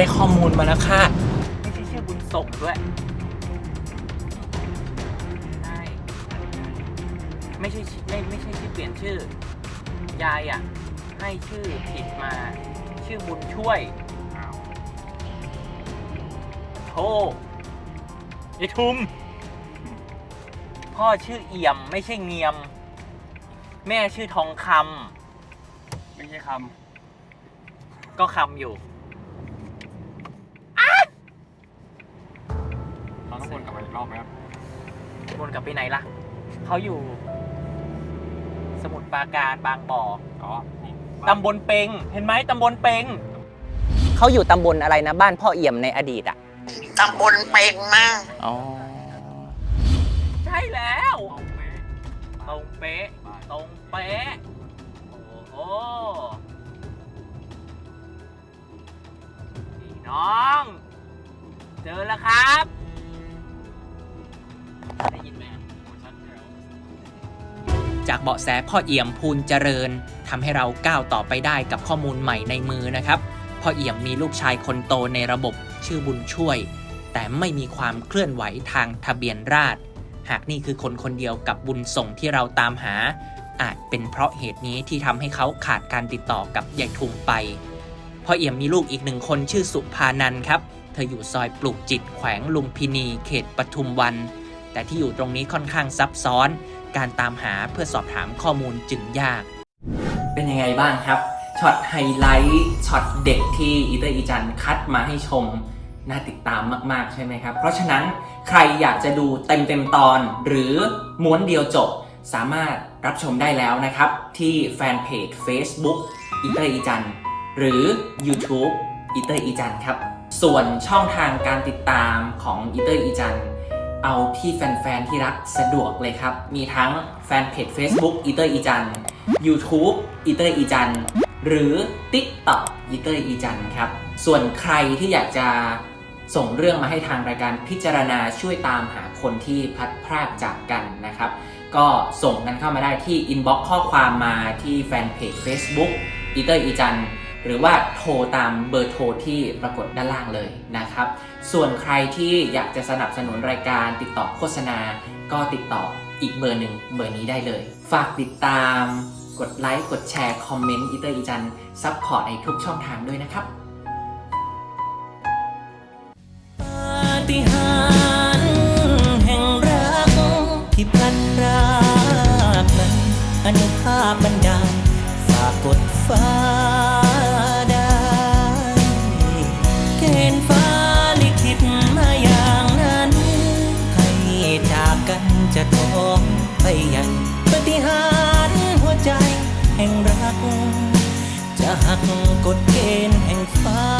ได้ข้อมูลมาแล้วค่ะ ไม่ใช่ชื่อบุญส่งด้วย ใช่ ไม่ใช่ชื่อไม่ไม่ใช่ชื่อเปลี่ยนชื่อ ยายอะ ให้ชื่อผิดมา ชื่อบุญช่วยโธ่ไอทุม พ่อชื่อเอี่ยมไม่ใช่เงียม แม่ชื่อทองคำ ไม่ใช่คก็คำอยู่ องวนกลับมาอีกรอบไหมครับวนกลับไปไหนล่ะ เขาอยู่ สมุทรปราการบางบ่ออ๋อนี่ตำบลเปง เห็นไหมตำบลเปง เขาอยู่ตำบลอะไรนะบ้านพ่อเอี่ยมในอดีตอะ ตำบลเปงมากอ๋อ ใช่แล้วเอาเป๊ะตรงเป๊ะตรงเป๊ะโอ้โหพี่น้อง เจอแล้วครับ จากเบาะแสพ่อเอี่ยมภูลเจริญทำให้เราก้าวต่อไปได้กับข้อมูลใหม่ในมือนะครับพ่อเอี่ยมมีลูกชายคนโตในระบบชื่อบุญช่วย แต่ไม่มีความเคลื่อนไหวทางทะเบียนราษฎรหากนี่คือคนคนเดียวกับบุญส่งที่เราตามหา อาจเป็นเพราะเหตุนี้ที่ทำให้เขาขาดการติดต่อกับยายทุมไปพ่อเอี่ยมมีลูกอีกหนึ่งคนชื่อสุภานันครับ เธออยู่ซอยปลูกจิตแขวงลุมพินีเขตปทุมวัน แต่ที่อยู่ตรงนี้ค่อนข้างซับซ้อน การตามหาเพื่อสอบถามข้อมูลจึงยาก เป็นยังไงบ้างครับช็อตไฮไลท์ช็อตเด็กที่อีเตอร์อีจันคัดมาให้ชมน่าติดตามมาก ๆ ใช่ไหมครับ เพราะฉะนั้นใครอยากจะดูเต็ม ๆ ตอน หรือม้วนเดียวจบ สามารถรับชมได้แล้วนะครับ ที่แฟนเพจ Facebook อีเตอร์อีจันหรือ YouTube อีเตอร์อีจันครับ ส่วนช่องทางการติดตามของอีเตอร์อีจัน เอาที่แฟน ๆ ที่รักสะดวกเลยครับ มีทั้งแฟนเพจ Facebook อีเตอร์อีจัน YouTube อีเตอร์อีจัน หรือ TikTok อีเตอร์อีจันครับ ส่วนใครที่อยากจะส่งเรื่องมาให้ทางรายการพิจารณาช่วยตามหาคนที่พัดพรากจากกันนะครับ ก็ส่งกันเข้ามาได้ที่ inbox ข้อความมาที่แฟนเพจ Facebook อีเตอร์อีจัน หรือว่าโทรตามเบอร์โทรที่ปรากฏด้านล่างเลยนะครับ ส่วนใครที่อยากจะสนับสนุนรายการติดต่อโฆษณา ก็ติดต่ออีกเบอร์หนึ่งเบอร์นี้ได้เลย ฝากติดตามกดไลค์ กดแชร์ คอมเมนต์อีเตอร์อีจันซัพพอร์ตในทุกช่องทางด้วยนะครับปาฏิหาริย์แห่งรักที่พลันรากนั้นอนุภาพบันดาลฝากกดฟ้า จะท้องไปใหญ่ปฏิหารหัวใจแห่งรัก จะหักกฎเกณฑ์แห่งฟ้า